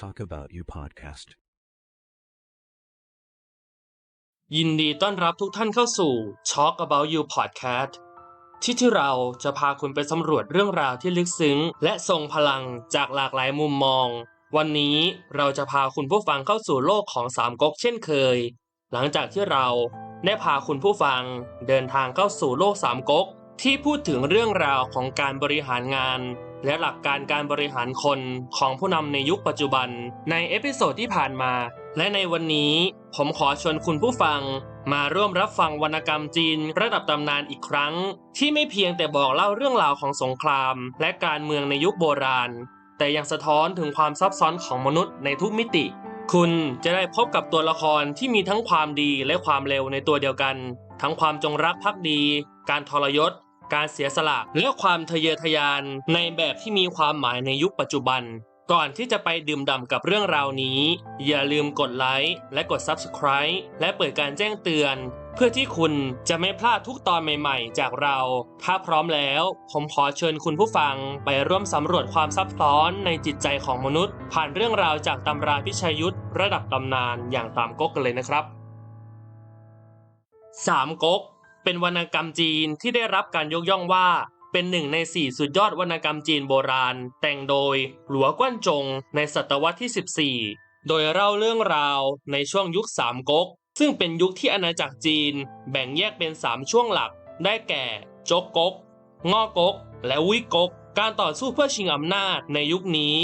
Talk About You podcast. ยินดีต้อนรับทุกท่านเข้าสู่ Talk About You Podcast ที่ที่เราจะพาคุณไปสำรวจเรื่องราวที่ลึกซึ้ง และทรงพลังจากหลากหลายมุมมอง วันนี้เราจะพาคุณผู้ฟังเข้าสู่โลกของสามก๊กเช่นเคย หลังจากที่เราได้พาคุณผู้ฟังเดินทางเข้าสู่โลกสามก๊กที่พูดถึงเรื่องราวของการบริหารงาน และหลักการการบริหารคนของผู้นำในยุคปัจจุบัน ในเอพิโซดที่ผ่านมา และในวันนี้ผมขอชวนคุณผู้ฟัง มาร่วมรับฟังวรรณกรรมจีนระดับตำนานอีกครั้ง ที่ไม่เพียงแต่บอกเล่าเรื่องราวของสงคราม และการเมืองในยุคโบราณ แต่ยังสะท้อนถึงความซับซ้อนของมนุษย์ในทุกมิติ คุณจะได้พบกับตัวละครที่มีทั้งความดีและความเร็วในตัวเดียวกัน ทั้งความจงรักภักดี การทรยศ การเสียสละ และความทะเยอทะยานในแบบที่มีความหมายในยุคปัจจุบัน ก่อนที่จะไปดื่มด่ำกับเรื่องราวนี้ อย่าลืมกดไลค์และกด Subscribe และเปิดการแจ้งเตือน เพื่อที่คุณจะไม่พลาดทุกตอนใหม่ๆ จากเรา ถ้าพร้อมแล้ว ผมขอเชิญคุณผู้ฟังไปร่วมสำรวจความซับซ้อนในจิตใจของมนุษย์ ผ่านเรื่องราวจากตำราพิชัยยุทธระดับตำนานอย่างตามก๊กกันเลยนะครับสามก๊ก เป็นวรรณกรรมจีนที่ได้รับการยกย่องว่า เป็นหนึ่งในสี่สุดยอดวรรณกรรมจีนโบราณ แต่งโดยหลัวกว้านจงในศตวรรษที่ 14 โดยเล่าเรื่องราวในช่วงยุคสามก๊กซึ่งเป็นยุคที่อาณาจักรจีน แบ่งแยกเป็น 3 ช่วงหลัก ได้แก่จกก๊กง่อก๊กและวิก๊กการต่อสู้เพื่อชิงอำนาจในยุคนี้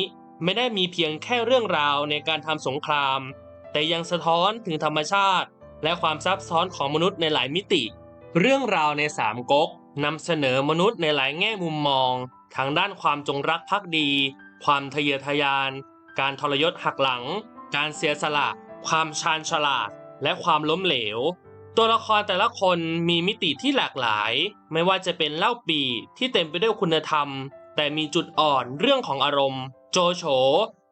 ไม่ได้มีเพียงแค่เรื่องราวในการทำสงคราม แต่ยังสะท้อนถึงธรรมชาติ และความซับซ้อนของมนุษย์ในหลายมิติ เรื่องราวในสามก๊กนำเสนอมนุษย์ในหลายแง่มุมมอง ทางด้านความจงรักภักดี ความทะเยอทะยาน การทรยศหักหลัง การเสียสละ ความชาญฉลาด และความล้มเหลว ตัวละครแต่ละคนมีมิติที่หลากหลาย ไม่ว่าจะเป็นเล่าปีที่เต็มไปด้วยคุณธรรม แต่มีจุดอ่อนเรื่องของอารมณ์ โจโฉ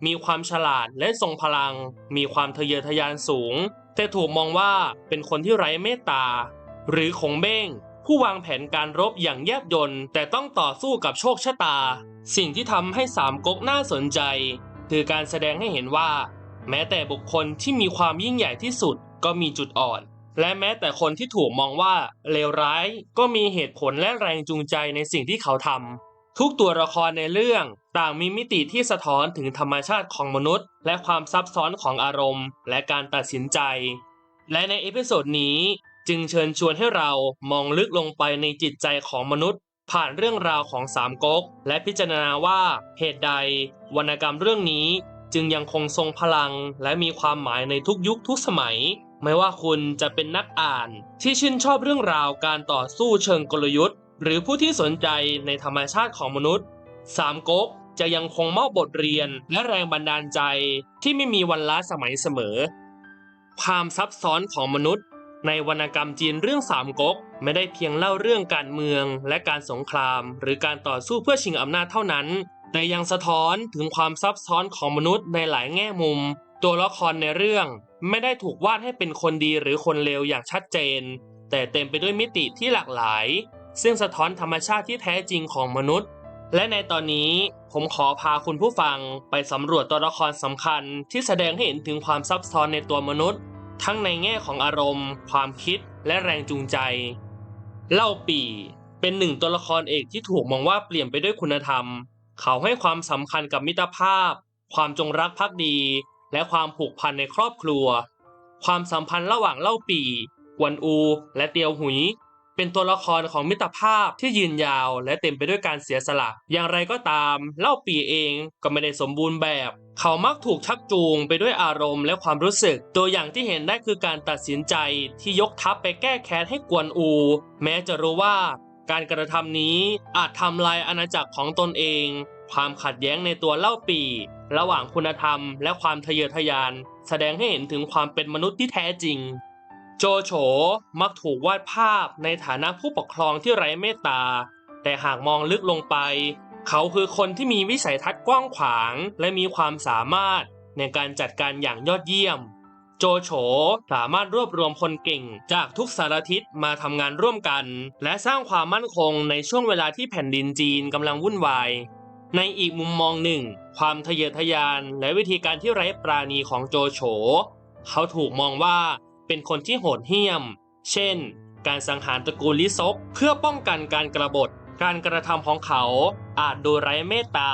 มีความฉลาดและทรงพลัง มีความทะเยอทะยานสูง แต่ถูกมองว่าเป็นคนที่ไร้เมตตา หรือคงเบ้งผู้วางแผนการรบอย่างแยบยลแต่ต้องต่อสู้กับโชคชะตา สิ่งที่ทำให้สามก๊กน่าสนใจ คือการแสดงให้เห็นว่า แม้แต่บุคคลที่มีความยิ่งใหญ่ที่สุดก็มีจุดอ่อน และแม้แต่คนที่ถูกมองว่าเลวร้ายก็มีเหตุผลและแรงจูงใจในสิ่งที่เขาทำทุกตัวละครในเรื่องต่างมีมิติที่สะท้อนถึงธรรมชาติของมนุษย์ และความซับซ้อนของอารมณ์ และการตัดสินใจ และในเอพิโซดนี้ จึงเชิญชวนให้เรามองลึกลงไปในจิตใจของมนุษย์ ผ่านเรื่องราวของสามก๊กและพิจารณาว่าเหตุใด วรรณกรรมเรื่องนี้จึงยังคงทรงพลังและมีความหมายในทุกยุคทุกสมัย ไม่ว่าคุณจะเป็นนักอ่าน ที่ชื่นชอบเรื่องราวการต่อสู้เชิงกลยุทธ์ หรือผู้ที่สนใจในธรรมชาติของมนุษย์สามก๊กจะยังคงมอบบทเรียนและแรงบันดาลใจที่ไม่มีวันล้าสมัยเสมอ ความซับซ้อนของมนุษย์ ในวรรณกรรมจีนเรื่องสามก๊กไม่ได้เพียงเล่าเรื่องการเมืองและการสงคราม หรือการต่อสู้เพื่อชิงอำนาจเท่านั้น แต่ยังสะท้อนถึงความซับซ้อนของมนุษย์ในหลายแง่มุม ตัวละครในเรื่องไม่ได้ถูกวาดให้เป็นคนดีหรือคนเลวอย่างชัดเจน แต่เต็มไปด้วยมิติที่หลากหลาย ซึ่งสะท้อนธรรมชาติที่แท้จริงของมนุษย์ และในตอนนี้ผมขอพาคุณผู้ฟังไปสำรวจตัวละครสำคัญที่แสดงให้เห็นถึงความซับซ้อนในตัวมนุษย์ ทั้งในแง่ของอารมณ์ ความคิดและแรงจูงใจ เล่าปีเป็นหนึ่งตัวละครเอกที่ถูกมองว่าเปลี่ยนไปด้วยคุณธรรม เขาให้ความสำคัญกับมิตรภาพ ความจงรักภักดี และความผูกพันในครอบครัว ความสัมพันธ์ระหว่างเล่าปีกวนอู และเตียวหุย เป็นตัวละครของมิตรภาพที่ยืนยาว และเต็มไปด้วยการเสียสละ อย่างไรก็ตามเล่าปีเองก็ไม่ได้สมบูรณ์แบบ เขามักถูกชักจูงไปด้วยอารมณ์และความรู้สึก ตัวอย่างที่เห็นได้คือการตัดสินใจที่ยกทัพไปแก้แค้นให้กวนอู แม้จะรู้ว่าการกระทำนี้อาจทำลายอาณาจักรของตนเอง ความขัดแย้งในตัวเล่าปี ระหว่างคุณธรรมและความทะเยอทะยาน แสดงให้เห็นถึงความเป็นมนุษย์ที่แท้จริง โจโฉมักถูกวาดภาพในฐานะผู้ปกครองที่ไร้เมตตา แต่หากมองลึกลงไป เขาคือคนที่มีวิสัยทัศน์กว้างขวาง และมีความสามารถในการจัดการอย่างยอดเยี่ยม โจโฉสามารถรวบรวมคนเก่งจากทุกสารทิศมาทำงานร่วมกัน และสร้างความมั่นคงในช่วงเวลาที่แผ่นดินจีนกำลังวุ่นวาย ในอีกมุมมองหนึ่ง ความทะเยอทะยานและวิธีการที่ไร้ปราณีของโจโฉเขาถูกมองว่า เป็นคนที่โหดเหี้ยม เช่น การสังหารตระกูลลิซกเพื่อป้องกันการกระบฏ การกระทำของเขาอาจดูไร้เมตตา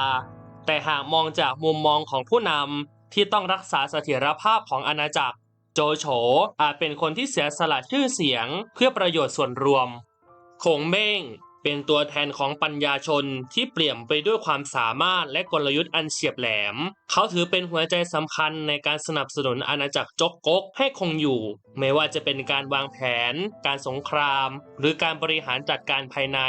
แต่หากมองจากมุมมองของผู้นำที่ต้องรักษาเสถียรภาพของอาณาจักร โจโฉอาจเป็นคนที่เสียสละชื่อเสียง เพื่อประโยชน์ส่วนรวมคงเม้ง เป็นตัวแทนของปัญญาชนที่เปลี่ยมไปด้วยความสามารถและกลยุทธ์อันเฉียบแหลม เขาถือเป็นหัวใจสำคัญในการสนับสนุนอาณาจักรจกก๊กให้คงอยู่ ไม่ว่าจะเป็นการวางแผน การสงคราม หรือการบริหารจัดการภายใน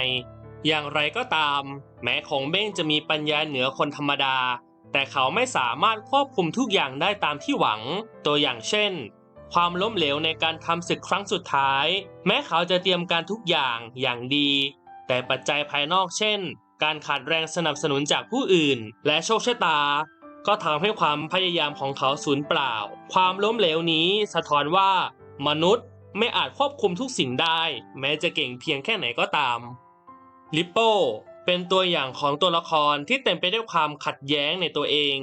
อย่างไรก็ตาม แม้คงเบ้งจะมีปัญญาเหนือคนธรรมดา แต่เขาไม่สามารถควบคุมทุกอย่างได้ตามที่หวัง ตัวอย่างเช่นความล้มเหลวในการทำศึกครั้งสุดท้าย แม้เขาจะเตรียมการทุกอย่างอย่างดี แต่ปัจจัยภายนอกเช่น การขาดแรงสนับสนุนจากผู้อื่น และโชคชะตา ก็ทำให้ความพยายามของเขาสูญเปล่า ความล้มเหลวนี้สะท้อนว่า มนุษย์ไม่อาจควบคุมทุกสิ่งได้ แม้จะเก่งเพียงแค่ไหนก็ตาม ลิปโป เป็นตัวอย่างของตัวละครที่เต็มไปด้วยความขัดแย้งในตัวเอง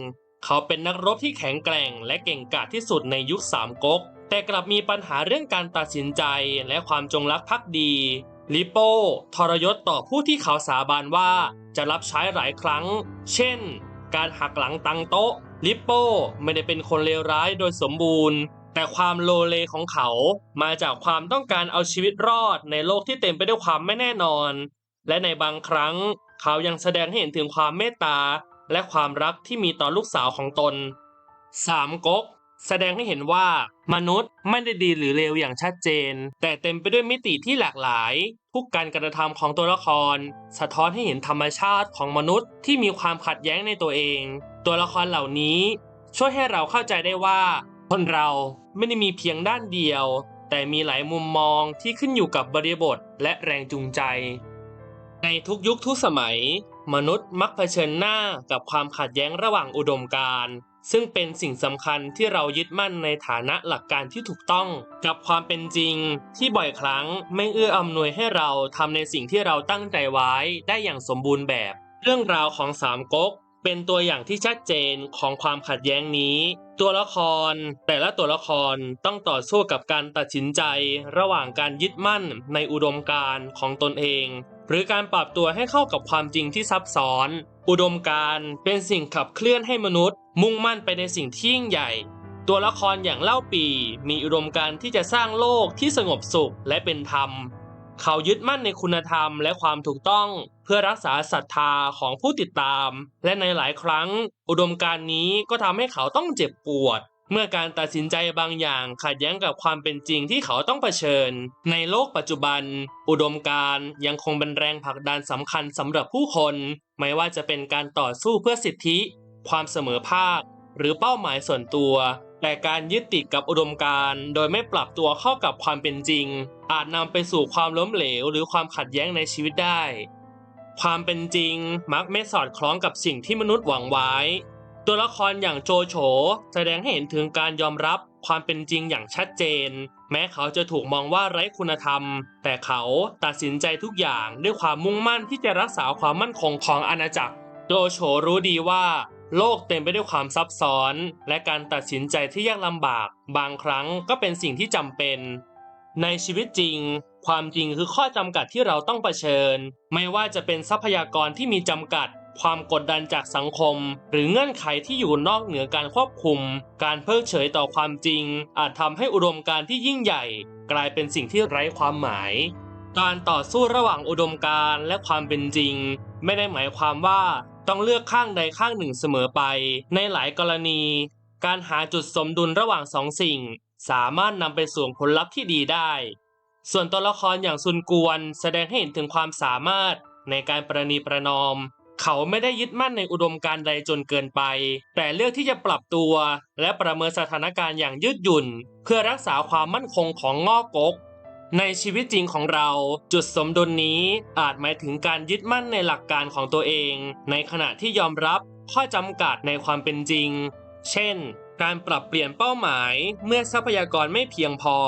เขาเป็นนักรบที่แข็งแกร่ง และเก่งกาจที่สุดในยุคสามก๊กแต่กลับมีปัญหาเรื่องการตัดสินใจและความจงรักภักดี ลิโป้ทรยศต่อผู้ที่เขาสาบานว่าจะรับใช้หลายครั้ง เช่น การหักหลังตังโต๊ะ ลิโป้ไม่ได้เป็นคนเลวร้ายโดยสมบูรณ์ แต่ความโลเลของเขามาจากความต้องการเอาชีวิตรอดในโลกที่เต็มไปด้วยความไม่แน่นอน และในบางครั้ง เขายังแสดงให้เห็นถึงความเมตตา และความรักที่มีต่อลูกสาวของตนสามก๊ก แสดงให้เห็นว่ามนุษย์ไม่ได้ดีหรือเลวอย่างชัดเจน แต่เต็มไปด้วยมิติที่หลากหลาย ทุกการกระทำของตัวละคร สะท้อนให้เห็นธรรมชาติของมนุษย์ที่มีความขัดแย้งในตัวเอง ตัวละครเหล่านี้ ช่วยให้เราเข้าใจได้ว่า คนเราไม่ได้มีเพียงด้านเดียว แต่มีหลายมุมมองที่ขึ้นอยู่กับบริบทและแรงจูงใจ ในทุกยุคทุกสมัย มนุษย์มักเผชิญหน้ากับความขัดแย้งระหว่างอุดมการณ์ ซึ่งเป็นสิ่งสำคัญที่เรายึดมั่นในฐานะหลักการที่ถูกต้อง กับความเป็นจริงที่บ่อยครั้งไม่เอื้ออำนวยให้เราทำในสิ่งที่เราตั้งใจไว้ได้อย่างสมบูรณ์แบบ เรื่องราวของสามก๊กเป็นตัวอย่างที่ชัดเจนของความขัดแย้งนี้ ตัวละคร แต่ละตัวละครต้องต่อสู้กับการตัดสินใจ ระหว่างการยึดมั่นในอุดมการณ์ของตนเอง หรือการปรับตัวให้เข้ากับความจริงที่ซับซ้อน อุดมการณ์เป็นสิ่งขับเคลื่อนให้มนุษย์ มุ่งมั่นไปในสิ่งที่ยิ่งใหญ่ ตัวละครอย่างเล่าปี มีอุดมการณ์ที่จะสร้างโลกที่สงบสุขและเป็นธรรม เขายึดมั่นในคุณธรรมและความถูกต้องเพื่อรักษาศรัทธาของผู้ติดตาม และในหลายครั้ง อุดมการณ์นี้ก็ทำให้เขาต้องเจ็บปวด เมื่อการตัดสินใจบางอย่างขัดแย้งกับความเป็นจริงที่เขาต้องเผชิญ ในโลกปัจจุบัน อุดมการณ์ยังคงเป็นแรงผลักดันสำคัญสำหรับผู้คน ไม่ว่าจะเป็นการต่อสู้เพื่อสิทธิ ความเสมอภาค หรือเป้าหมายส่วนตัว แต่การยึดติดกับอุดมการณ์ โดยไม่ปรับตัวเข้ากับความเป็นจริง อาจนำไปสู่ความล้มเหลว หรือความขัดแย้งในชีวิตได้ ความเป็นจริงมักไม่สอดคล้องกับสิ่งที่มนุษย์หวังไว้ ตัวละครอย่างโจโฉแสดงให้เห็นถึงการยอมรับความเป็นจริงอย่างชัดเจน แม้เขาจะถูกมองว่าไร้คุณธรรม แต่เขาตัดสินใจทุกอย่างด้วยความมุ่งมั่นที่จะรักษาความมั่นคงของอาณาจักร โจโฉรู้ดีว่า โลกเต็มไปด้วยความซับซ้อน และการตัดสินใจที่ยากลำบาก บางครั้งก็เป็นสิ่งที่จำเป็น ในชีวิตจริง ความจริงคือข้อจำกัดที่เราต้องเผชิญ ไม่ว่าจะเป็นทรัพยากรที่มีจำกัด ความกดดันจากสังคม หรือเงื่อนไขที่อยู่นอกเหนือการควบคุม การเพิกเฉยต่อความจริง อาจทำให้อุดมการที่ยิ่งใหญ่ กลายเป็นสิ่งที่ไร้ความหมาย การต่อสู้ระหว่างอุดมการและความเป็นจริง ไม่ได้หมายความว่าต้องเลือกข้างใดข้างหนึ่งเสมอไป ในหลายกรณี การหาจุดสมดุลระหว่างสองสิ่ง สามารถนำไปสู่ผลลัพธ์ที่ดีได้ ส่วนตัวละครอย่างซุนกวน แสดงให้เห็นถึงความสามารถในการประนีประนอม เขาไม่ได้ยึดมั่นในอุดมการณ์ใดจนเกินไป แต่เลือกที่จะปรับตัว และประเมินสถานการณ์อย่างยืดหยุ่น เพื่อรักษาความมั่นคงของงอกกกในชีวิตจริงของเราจุดสมดุลนี้อาจหมายถึงการยึดมั่นในหลักการของตัวเอง ในขณะที่ยอมรับข้อจำกัดในความเป็นจริง เช่น การปรับเปลี่ยนเป้าหมายเมื่อทรัพยากรไม่เพียงพอ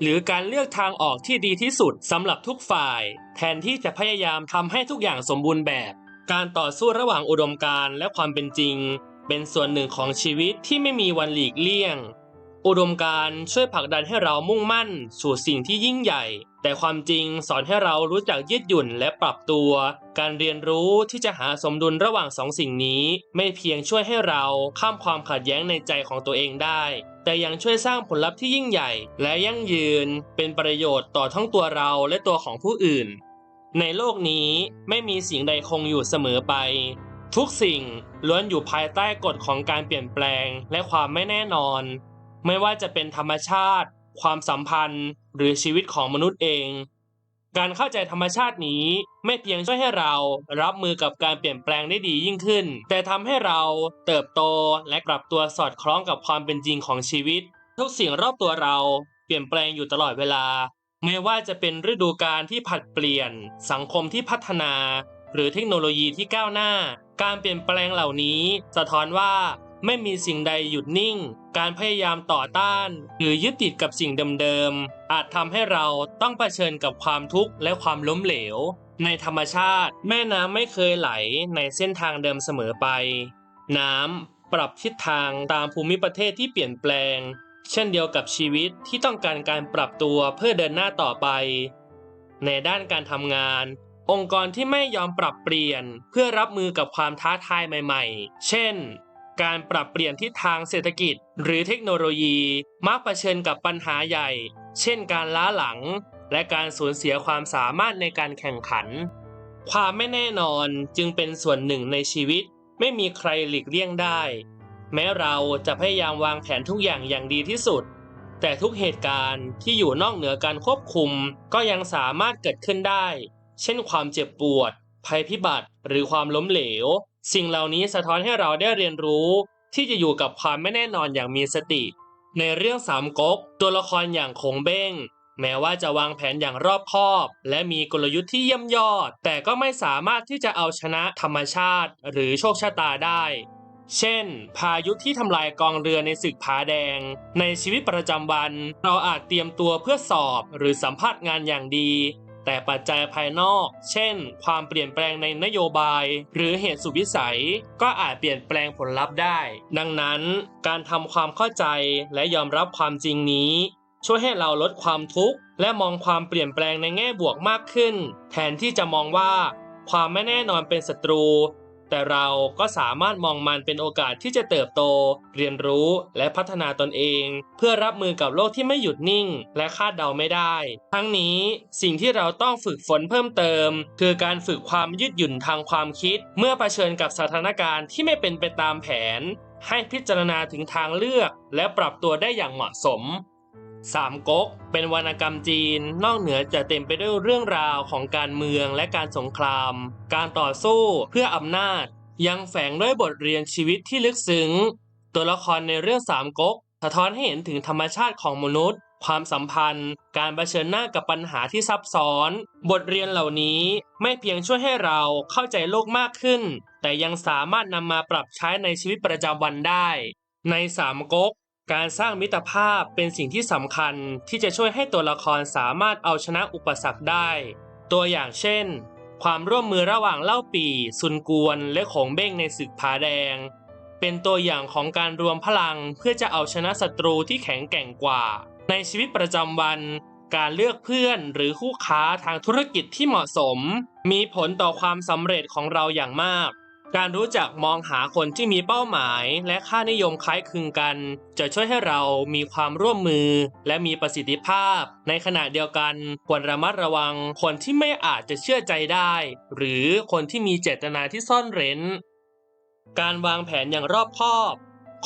หรือการเลือกทางออกที่ดีที่สุดสำหรับทุกฝ่าย แทนที่จะพยายามทำให้ทุกอย่างสมบูรณ์แบบ การต่อสู้ระหว่างอุดมการณ์และความเป็นจริง เป็นส่วนหนึ่งของชีวิตที่ไม่มีวันหลีกเลี่ยง อุดมการณ์ช่วยผลักดันให้เรามุ่งมั่น สู่สิ่งที่ยิ่งใหญ่ แต่ความจริงสอนให้เรารู้จักยืดหยุ่นและปรับตัว การเรียนรู้ที่จะหาสมดุลระหว่างสองสิ่งนี้ ไม่เพียงช่วยให้เราข้ามความขัดแย้งในใจของตัวเองได้ แต่ยังช่วยสร้างผลลัพธ์ที่ยิ่งใหญ่ และยั่งยืน เป็นประโยชน์ต่อทั้งตัวเราและตัวของผู้อื่น ในโลกนี้ไม่มีสิ่งใดคงอยู่เสมอไป ทุกสิ่งล้วนอยู่ภายใต้กฎของการเปลี่ยนแปลงและความไม่แน่นอน ไม่ว่าจะเป็นธรรมชาติ ความสัมพันธ์ หรือชีวิตของมนุษย์เอง การเข้าใจธรรมชาตินี้ไม่เพียงช่วยให้เรารับมือกับการเปลี่ยนแปลงได้ดียิ่งขึ้น แต่ทำให้เราเติบโตและปรับตัวสอดคล้องกับความเป็นจริงของชีวิต ทุกสิ่งรอบตัวเราเปลี่ยนแปลงอยู่ตลอดเวลา ไม่ว่าจะเป็นฤดูกาลที่ผัดเปลี่ยน สังคมที่พัฒนา หรือเทคโนโลยีที่ก้าวหน้า การเปลี่ยนแปลงเหล่านี้ สะท้อนว่าไม่มีสิ่งใดหยุดนิ่ง การพยายามต่อต้าน หรือยึดติดกับสิ่งเดิมๆ อาจทำให้เราต้องเผชิญกับความทุกข์และความล้มเหลว ในธรรมชาติ แม่น้ำไม่เคยไหลในเส้นทางเดิมเสมอไป น้ำปรับทิศทางตามภูมิประเทศที่เปลี่ยนแปลง เช่นเดียวกับชีวิตที่ต้องการการปรับตัวเพื่อเดินหน้าต่อไป ในด้านการทำงาน องค์กรที่ไม่ยอมปรับเปลี่ยนเพื่อรับมือกับความท้าทายใหม่ ๆ เช่น การปรับเปลี่ยนทิศทางเศรษฐกิจ หรือเทคโนโลยีมักเผชิญกับปัญหาใหญ่ เช่น การล้าหลัง และการสูญเสียความสามารถในการแข่งขัน ความไม่แน่นอนจึงเป็นส่วนหนึ่งในชีวิต ไม่มีใครหลีกเลี่ยงได้ แม้เราจะพยายามวางแผนทุกอย่างอย่างดีที่สุด แต่ทุกเหตุการณ์ที่อยู่นอกเหนือการควบคุมก็ยังสามารถเกิดขึ้นได้ เช่นความเจ็บปวด ภัยพิบัติหรือความล้มเหลว สิ่งเหล่านี้สะท้อนให้เราได้เรียนรู้ ที่จะอยู่กับความไม่แน่นอนอย่างมีสติ ในเรื่องสามก๊กตัวละครอย่างคงเบ้งแม้ว่าจะวางแผนอย่างรอบคอบ และมีกลยุทธ์ที่เยี่ยมยอด แต่ก็ไม่สามารถที่จะเอาชนะธรรมชาติ หรือโชคชะตาได้ เช่น พายุที่ทำลายกองเรือในศึกผาแดง ในชีวิตประจำวัน เราอาจเตรียมตัวเพื่อสอบหรือสัมภาษณ์งานอย่างดี แต่ปัจจัยภายนอก เช่น ความเปลี่ยนแปลงในนโยบาย หรือเหตุสุวิสัย ก็อาจเปลี่ยนแปลงผลลัพธ์ได้ ดังนั้น การทำความเข้าใจและยอมรับความจริงนี้ ช่วยให้เราลดความทุกข์ และมองความเปลี่ยนแปลงในแง่บวกมากขึ้น แทนที่จะมองว่า ความไม่แน่นอนเป็นศัตรู แต่เราก็สามารถมองมันเป็นโอกาสที่จะเติบโต เรียนรู้และพัฒนาตนเอง เพื่อรับมือกับโลกที่ไม่หยุดนิ่ง และคาดเดาไม่ได้ ทั้งนี้สิ่งที่เราต้องฝึกฝนเพิ่มเติม คือการฝึกความยืดหยุ่นทางความคิด เมื่อเผชิญกับสถานการณ์ที่ไม่เป็นไปตามแผน ให้พิจารณาถึงทางเลือก และปรับตัวได้อย่างเหมาะสม สามก๊กเป็นวรรณกรรมจีน นอกเหนือจะเต็มไปด้วยเรื่องราวของการเมืองและการสงคราม การต่อสู้เพื่ออำนาจ ยังแฝงด้วยบทเรียนชีวิตที่ลึกซึ้ง ตัวละครในเรื่องสามก๊กสะท้อนให้เห็นถึงธรรมชาติของมนุษย์ ความสัมพันธ์ การเผชิญหน้ากับปัญหาที่ซับซ้อน บทเรียนเหล่านี้ไม่เพียงช่วยให้เราเข้าใจโลกมากขึ้น แต่ยังสามารถนำมาปรับใช้ในชีวิตประจำวันได้ ในสามก๊ก การสร้างมิตรภาพเป็นสิ่งที่สำคัญที่จะช่วยให้ตัวละครสามารถเอาชนะอุปสรรคได้ ตัวอย่างเช่น ความร่วมมือระหว่างเล่าปีซุนกวนและขงเบ้งในศึกผาแดง เป็นตัวอย่างของการรวมพลังเพื่อจะเอาชนะศัตรูที่แข็งแกร่งกว่า ในชีวิตประจำวัน การเลือกเพื่อนหรือคู่ค้าทางธุรกิจที่เหมาะสม มีผลต่อความสำเร็จของเราอย่างมาก การรู้จักมองหาคนที่มีเป้าหมายและค่านิยมคล้ายคลึงกัน จะช่วยให้เรามีความร่วมมือและมีประสิทธิภาพ ในขณะเดียวกันควรระมัดระวังคนที่ไม่อาจจะเชื่อใจได้ หรือคนที่มีเจตนาที่ซ่อนเร้น การวางแผนอย่างรอบคอบ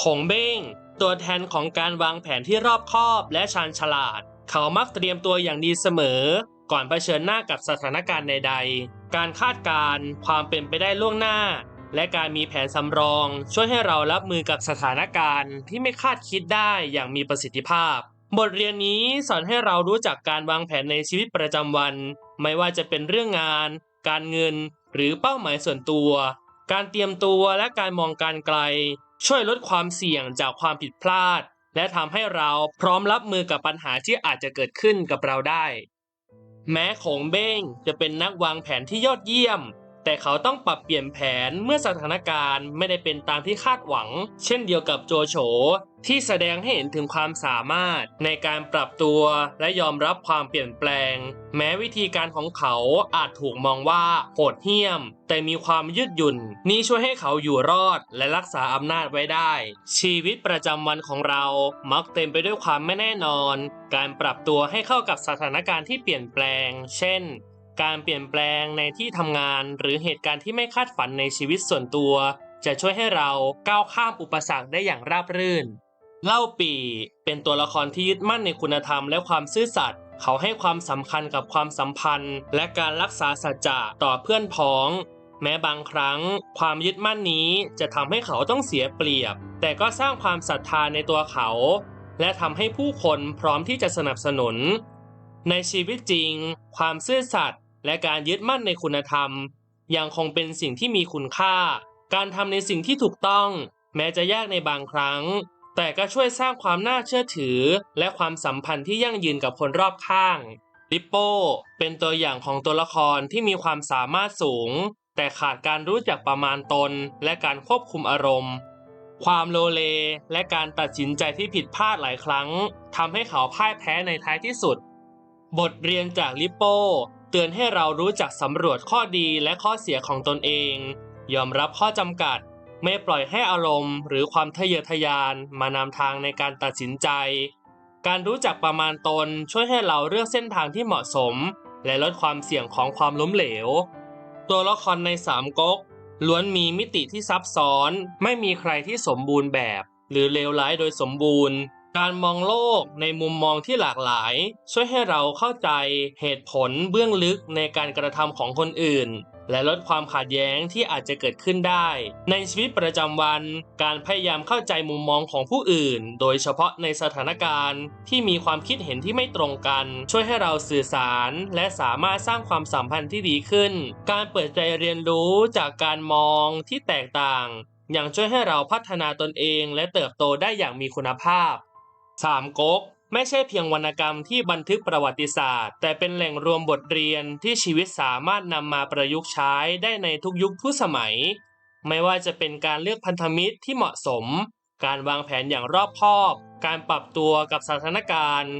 ของเบ้ง ตัวแทนของการวางแผนที่รอบคอบและชาญฉลาด เขามักเตรียมตัวอย่างดีเสมอ ก่อนเผชิญหน้ากับสถานการณ์ใด ๆ การคาดการณ์ความเป็นไปได้ล่วงหน้า และการมีแผนสำรอง ช่วยให้เรารับมือกับสถานการณ์ที่ไม่คาดคิดได้อย่างมีประสิทธิภาพ บทเรียนนี้สอนให้เรารู้จักการวางแผนในชีวิตประจำวัน ไม่ว่าจะเป็นเรื่องงาน การเงิน หรือเป้าหมายส่วนตัว การเตรียมตัวและการมองการไกล ช่วยลดความเสี่ยงจากความผิดพลาด และทำให้เราพร้อมรับมือกับปัญหาที่อาจจะเกิดขึ้นกับเราได้ แม้โขงเบ้งจะเป็นนักวางแผนที่ยอดเยี่ยม แต่เขาต้องปรับเปลี่ยนแผนเมื่อสถานการณ์ไม่ได้เป็นตามที่คาดหวัง เช่นเดียวกับโจโฉที่แสดงให้เห็นถึงความสามารถในการปรับตัวและยอมรับความเปลี่ยนแปลง แม้วิธีการของเขาอาจถูกมองว่าโหดเหี้ยม แต่มีความยืดหยุ่น นี่ช่วยให้เขาอยู่รอดและรักษาอำนาจไว้ได้ ชีวิตประจำวันของเรามักเต็มไปด้วยความไม่แน่นอน การปรับตัวให้เข้ากับสถานการณ์ที่เปลี่ยนแปลง เช่น การเปลี่ยนแปลงในที่ทำงานหรือเหตุการณ์ที่ไม่คาดฝันในชีวิตส่วนตัว จะช่วยให้เราก้าวข้ามอุปสรรคได้อย่างราบรื่น เล่าปีเป็นตัวละครที่ยึดมั่นในคุณธรรมและความซื่อสัตย์เขาให้ความสำคัญกับความสัมพันธ์ และการรักษาสัจจะต่อเพื่อนพ้อง แม้บางครั้ง ความยึดมั่นนี้จะทำให้เขาต้องเสียเปรียบ แต่ก็สร้างความศรัทธาในตัวเขา และทำให้ผู้คนพร้อมที่จะสนับสนุน ในชีวิตจริง ความซื่อสัตย์ และการยึดมั่นในคุณธรรม ยังคงเป็นสิ่งที่มีคุณค่า การทำในสิ่งที่ถูกต้อง แม้จะยากในบางครั้ง แต่ก็ช่วยสร้างความน่าเชื่อถือ และความสัมพันธ์ที่ยั่งยืนกับคนรอบข้างลิปโป้เป็นตัวอย่างของตัวละครที่มีความสามารถสูง แต่ขาดการรู้จักประมาณตน และการควบคุมอารมณ์ ความโลเลและการตัดสินใจที่ผิดพลาดหลายครั้งทำให้เขาพ่ายแพ้ในท้ายที่สุด บทเรียนจากลิปโป้ เตือนให้เรารู้จักสำรวจข้อดีและข้อเสียของตนเอง ยอมรับข้อจำกัด ไม่ปล่อยให้อารมณ์ หรือความทะเยอทะยานมานำทางในการตัดสินใจ การรู้จักประมาณตนช่วยให้เราเลือกเส้นทางที่เหมาะสม และลดความเสี่ยงของความล้มเหลว ตัวละครในสามก๊กล้วนมีมิติที่ซับซ้อน ไม่มีใครที่สมบูรณ์แบบ หรือเลวร้ายโดยสมบูรณ์ การมองโลกในมุมมองที่หลากหลาย ช่วยให้เราเข้าใจเหตุผลเบื้องลึกในการกระทำของคนอื่น และลดความขัดแย้งที่อาจจะเกิดขึ้นได้ ในชีวิตประจำวัน การพยายามเข้าใจมุมมองของผู้อื่น โดยเฉพาะในสถานการณ์ ที่มีความคิดเห็นที่ไม่ตรงกัน ช่วยให้เราสื่อสาร และสามารถสร้างความสัมพันธ์ที่ดีขึ้น การเปิดใจเรียนรู้จากการมองที่แตกต่างยังช่วยให้เราพัฒนาตนเองและเติบโตได้อย่างมีคุณภาพ สามก๊กไม่ใช่เพียงวรรณกรรมที่บันทึกประวัติศาสตร์ แต่เป็นแหล่งรวมบทเรียนที่ชีวิตสามารถนำมาประยุกต์ใช้ได้ในทุกยุคทุกสมัย ไม่ว่าจะเป็นการเลือกพันธมิตรที่เหมาะสม การวางแผนอย่างรอบคอบ การปรับตัวกับสถานการณ์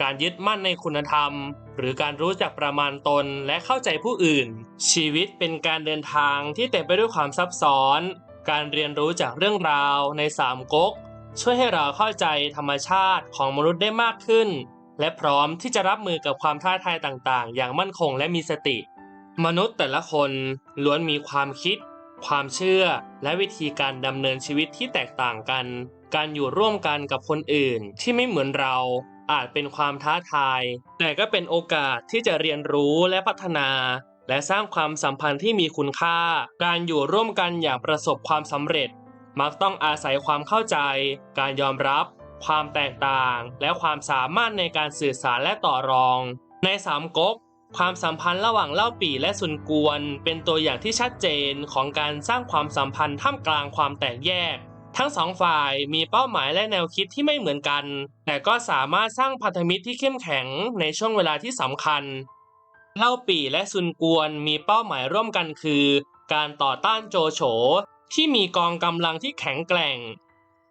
การยึดมั่นในคุณธรรม หรือการรู้จักประมาณตนและเข้าใจผู้อื่น ชีวิตเป็นการเดินทางที่เต็มไปด้วยความซับซ้อน การเรียนรู้จากเรื่องราวในสามก๊ก ช่วยให้เราเข้าใจธรรมชาติของมนุษย์ได้มากขึ้น และพร้อมที่จะรับมือกับความท้าทายต่างๆ อย่างมั่นคงและมีสติ มนุษย์แต่ละคนล้วนมีความคิด ความเชื่อ และวิธีการดำเนินชีวิตที่แตกต่างกัน การอยู่ร่วมกันกับคนอื่นที่ไม่เหมือนเราอาจเป็นความท้าทาย แต่ก็เป็นโอกาสที่จะเรียนรู้และพัฒนา และสร้างความสัมพันธ์ที่มีคุณค่า การอยู่ร่วมกันอย่างประสบความสำเร็จ มักต้องอาศัยความเข้าใจ การยอมรับ ความแตกต่าง และความสามารถในการสื่อสารและต่อรอง ในสามก๊กความสัมพันธ์ระหว่างเล่าปี่และซุนกวน เป็นตัวอย่างที่ชัดเจนของการสร้างความสัมพันธ์ท่ามกลางความแตกแยก ทั้งสองฝ่ายมีเป้าหมายและแนวคิดที่ไม่เหมือนกัน แต่ก็สามารถสร้างพันธมิตรที่เข้มแข็งในช่วงเวลาที่สำคัญ เล่าปี่และซุนกวนมีเป้าหมายร่วมกันคือ การต่อต้านโจโฉ ที่มีกองกำลังที่แข็งแกร่ง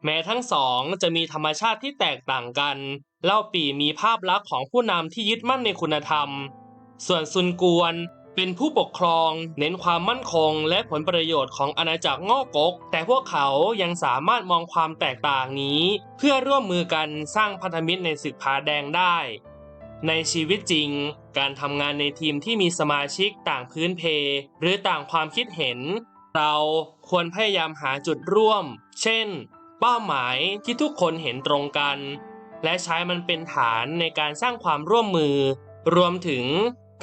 แม้ทั้งสองจะมีธรรมชาติที่แตกต่างกัน เล่าปี่มีภาพลักษณ์ของผู้นำที่ยึดมั่นในคุณธรรม ส่วนซุนกวนเป็นผู้ปกครอง เน้นความมั่นคง และผลประโยชน์ของอาณาจักรง่อกก แต่พวกเขายังสามารถมองความแตกต่างนี้ เพื่อร่วมมือกันสร้างพันธมิตรในศึกผาแดงได้ ในชีวิตจริง การทำงานในทีมที่มีสมาชิกต่างพื้นเพ หรือต่างความคิดเห็น เราควรพยายามหาจุดร่วม เช่น เป้าหมายที่ทุกคนเห็นตรงกัน และใช้มันเป็นฐานในการสร้างความร่วมมือ รวมถึง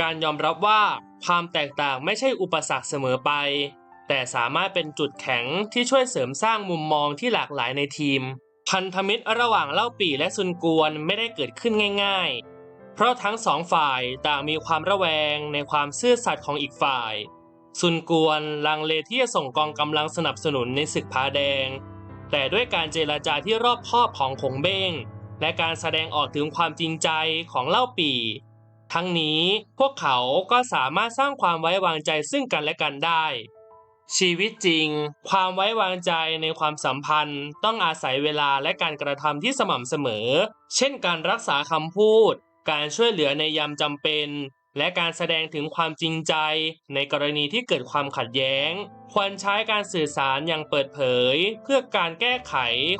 การยอมรับว่าความแตกต่างไม่ใช่อุปสรรคเสมอไป แต่สามารถเป็นจุดแข็งที่ช่วยเสริมสร้างมุมมองที่หลากหลายในทีม พันธมิตรระหว่างเล่าปี่และซุนกวนไม่ได้เกิดขึ้นง่าย ๆ เพราะทั้งสองฝ่ายต่างมีความระแวงในความซื่อสัตย์ของอีกฝ่าย ซุนกวนลังเลที่จะส่งกองกำลังสนับสนุนในศึกผาแดง แต่ด้วยการเจรจาที่รอบคอบของคงเบ้ง และการแสดงออกถึงความจริงใจของเล่าปี่ ทั้งนี้พวกเขาก็สามารถสร้างความไว้วางใจซึ่งกันและกันได้ ชีวิตจริง ความไว้วางใจในความสัมพันธ์ ต้องอาศัยเวลาและการกระทำที่สม่ำเสมอ เช่นการรักษาคำพูด การช่วยเหลือในยามจำเป็น และการแสดงถึงความจริงใจในกรณีที่เกิดความขัดแย้ง ควรใช้การสื่อสารอย่างเปิดเผย เพื่อการแก้ไข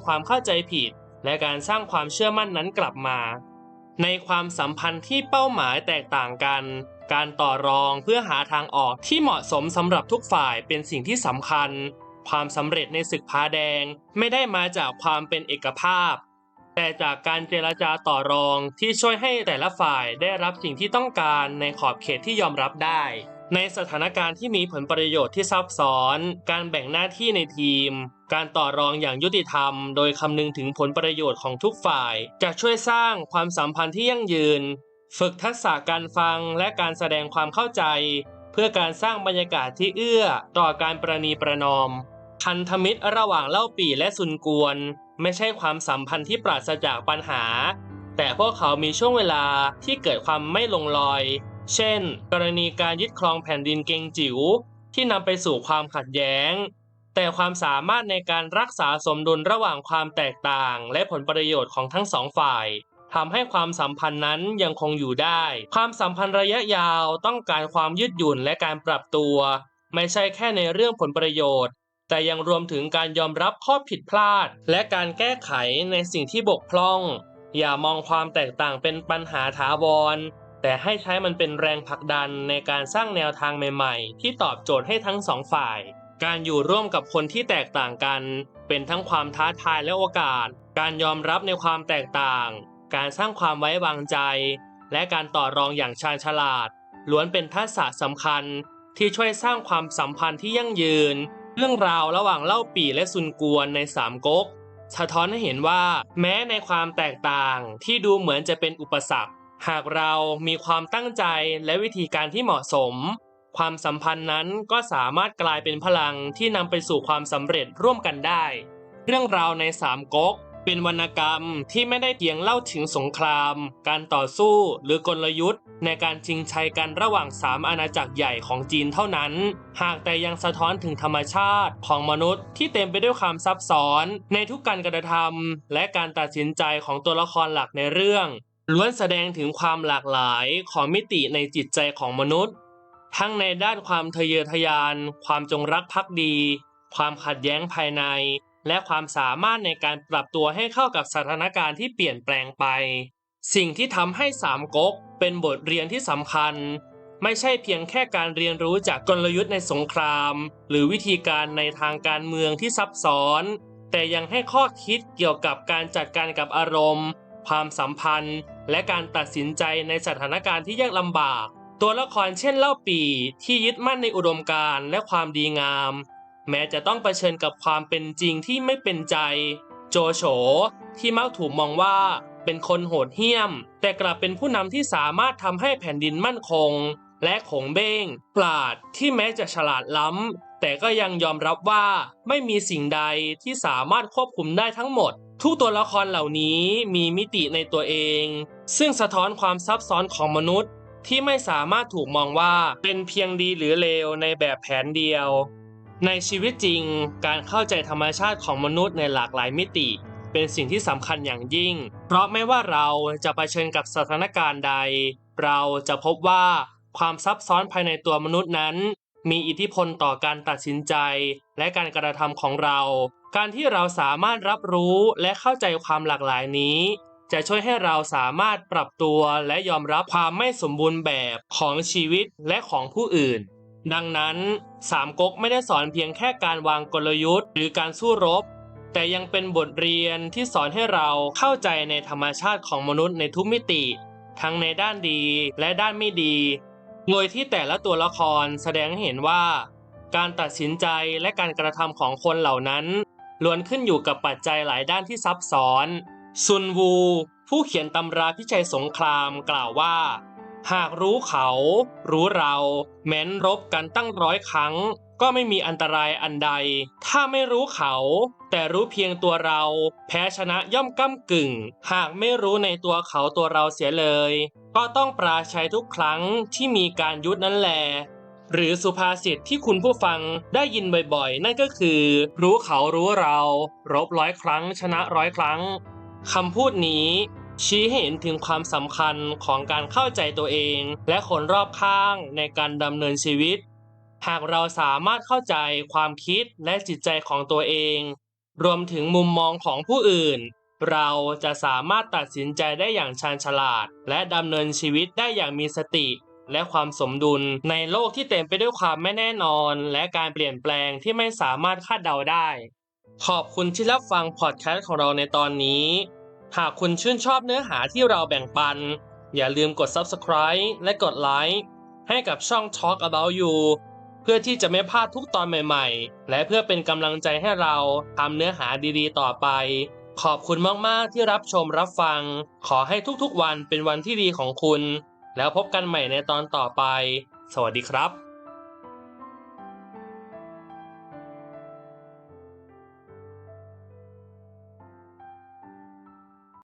ความเข้าใจผิด และการสร้างความเชื่อมั่นนั้นกลับมา ในความสัมพันธ์ที่เป้าหมายแตกต่างกัน การต่อรองเพื่อหาทางออกที่เหมาะสมสำหรับทุกฝ่ายเป็นสิ่งที่สำคัญ ความสำเร็จในศึกพาแดงไม่ได้มาจากความเป็นเอกภาพ แต่จากการเจรจาต่อรองที่ช่วยให้แต่ละฝ่ายได้รับสิ่งที่ต้องการในขอบเขตที่ยอมรับได้ ในสถานการณ์ที่มีผลประโยชน์ที่ซับซ้อน การแบ่งหน้าที่ในทีม การต่อรองอย่างยุติธรรม โดยคำนึงถึงผลประโยชน์ของทุกฝ่าย จะช่วยสร้างความสัมพันธ์ที่ยั่งยืน ฝึกทักษะการฟังและการแสดงความเข้าใจ เพื่อการสร้างบรรยากาศที่เอื้อ ต่อการประนีประนอม พันธมิตรระหว่างเล่าปี่และซุนกวน ไม่ใช่ความสัมพันธ์ที่ปราศจากปัญหา แต่พวกเขามีช่วงเวลาที่เกิดความไม่ลงรอย เช่น กรณีการยึดครองแผ่นดินเกงจิ๋วที่นำไปสู่ความขัดแย้ง แต่ความสามารถในการรักษาสมดุลระหว่างความแตกต่าง และผลประโยชน์ของทั้งสองฝ่ายทำให้ความสัมพันธ์นั้นยังคงอยู่ได้ ความสัมพันธ์ระยะยาวต้องการความยืดหยุ่นและการปรับตัว ไม่ใช่แค่ในเรื่องผลประโยชน์ แต่ยังรวมถึงการยอมรับข้อผิดพลาด และการแก้ไขในสิ่งที่บกพร่อง อย่ามองความแตกต่างเป็นปัญหาถาวร แต่ให้ใช้มันเป็นแรงผลักดันในการสร้างแนวทางใหม่ๆ ที่ตอบโจทย์ให้ทั้งสองฝ่าย การอยู่ร่วมกับคนที่แตกต่างกัน เป็นทั้งความท้าทายและโอกาส การยอมรับในความแตกต่าง การสร้างความไว้วางใจ และการต่อรองอย่างชาญฉลาด ล้วนเป็นทักษะสำคัญที่ช่วยสร้างความสัมพันธ์ที่ยั่งยืน เรื่องราวระหว่างเล่าปี่และซุนกวนในสามก๊กสะท้อนให้เห็นว่าแม้ในความแตกต่างที่ดูเหมือนจะเป็นอุปสรรค หากเรามีความตั้งใจและวิธีการที่เหมาะสม ความสัมพันธ์นั้นก็สามารถกลายเป็นพลังที่นำไปสู่ความสำเร็จร่วมกันได้ เรื่องราวในสามก๊ก เป็นวรรณกรรมที่ไม่ได้เพียงเล่าถึงสงคราม การต่อสู้หรือกลยุทธ์ ในการชิงชัยกันระหว่างสามอาณาจักรใหญ่ของจีนเท่านั้น หากแต่ยังสะท้อนถึงธรรมชาติของมนุษย์ที่เต็มไปด้วยความซับซ้อน ในทุกการกระทำและการตัดสินใจของตัวละครหลักในเรื่อง ล้วนแสดงถึงความหลากหลายของมิติในจิตใจของมนุษย์ ทั้งในด้านความทะเยอทะยาน ความจงรักภักดี ความขัดแย้งภายใน และความสามารถในการปรับตัวให้เข้ากับสถานการณ์ที่เปลี่ยนแปลงไป สิ่งที่ทำให้สามก๊กเป็นบทเรียนที่สำคัญ ไม่ใช่เพียงแค่การเรียนรู้จากกลยุทธ์ในสงคราม หรือวิธีการในทางการเมืองที่ซับซ้อน แต่ยังให้ข้อคิดเกี่ยวกับการจัดการกับอารมณ์ ความสัมพันธ์ และการตัดสินใจในสถานการณ์ที่ยากลำบาก ตัวละครเช่นเล่าปีที่ยึดมั่นในอุดมการณ์และความดีงาม แม้จะต้องเผชิญกับความเป็นจริงที่ไม่เป็นใจ โจโฉที่มักถูกมองว่าเป็นคนโหดเหี้ยม แต่กลับเป็นผู้นำที่สามารถทำให้แผ่นดินมั่นคง และขงเบ้ง ปราดที่แม้จะฉลาดล้ำ แต่ก็ยังยอมรับว่าไม่มีสิ่งใดที่สามารถควบคุมได้ทั้งหมด ทุกตัวละครเหล่านี้มีมิติในตัวเอง ซึ่งสะท้อนความซับซ้อนของมนุษย์ ที่ไม่สามารถถูกมองว่าเป็นเพียงดีหรือเลวในแบบแผนเดียว ในชีวิตจริง การเข้าใจธรรมชาติของมนุษย์ในหลากหลายมิติ เป็นสิ่งที่สำคัญอย่างยิ่ง เพราะไม่ว่าเราจะเผชิญกับสถานการณ์ใด เราจะพบว่าความซับซ้อนภายในตัวมนุษย์นั้น มีอิทธิพลต่อการตัดสินใจ และการกระทำของเรา การที่เราสามารถรับรู้และเข้าใจความหลากหลายนี้ จะช่วยให้เราสามารถปรับตัวและยอมรับความไม่สมบูรณ์แบบของชีวิตและของผู้อื่น ดังนั้นสามก๊กไม่ได้สอนเพียงแค่การวางกลยุทธ์ หรือการสู้รบ แต่ยังเป็นบทเรียนที่สอนให้เราเข้าใจในธรรมชาติของมนุษย์ในทุกมิติ ทั้งในด้านดีและด้านไม่ดีโดยที่แต่ละตัวละครแสดงให้เห็นว่า การตัดสินใจและการกระทำของคนเหล่านั้นล้วนขึ้นอยู่กับปัจจัยหลายด้านที่ซับซ้อน ซุนวู ผู้เขียนตำราพิชัยสงครามกล่าวว่า หากรู้เขา รู้เรา แม้นรบกันตั้งร้อยครั้ง ก็ไม่มีอันตรายอันใด ถ้าไม่รู้เขา แต่รู้เพียงตัวเรา แพ้ชนะย่อมก้ำกึ่ง หากไม่รู้ในตัวเขาตัวเราเสียเลย ก็ต้องปราชัยทุกครั้งที่มีการยุดนั้นแหลหรือสุภาษิตที่คุณผู้ฟังได้ยินบ่อยๆ นั่นก็คือ รู้เขารู้เรา รบร้อยครั้ง ชนะร้อยครั้งคำพูดนี้ ชี้ให้เห็นถึงความสำคัญของการเข้าใจตัวเอง และคนรอบข้างในการดำเนินชีวิต หากเราสามารถเข้าใจความคิดและจิตใจของตัวเอง รวมถึงมุมมองของผู้อื่น เราจะสามารถตัดสินใจได้อย่างชาญฉลาด และดำเนินชีวิตได้อย่างมีสติ และความสมดุลในโลกที่เต็มไปด้วยความไม่แน่นอน และการเปลี่ยนแปลงที่ไม่สามารถคาดเดาได้ ขอบคุณที่รับฟังพอดแคสต์ของเราในตอนนี้ หากคุณชื่นชอบเนื้อหาที่เราแบ่งปัน อย่าลืมกด subscribe และกดไลค์ให้กับช่อง Talk About You เพื่อที่จะไม่พลาดทุกตอนใหม่ๆ และเพื่อเป็นกำลังใจให้เราทำเนื้อหาดีๆ ต่อไป ขอบคุณมากๆที่รับชมรับฟัง ขอให้ทุกๆวันเป็นวันที่ดีของคุณ แล้วพบกันใหม่ในตอนต่อไป สวัสดีครับ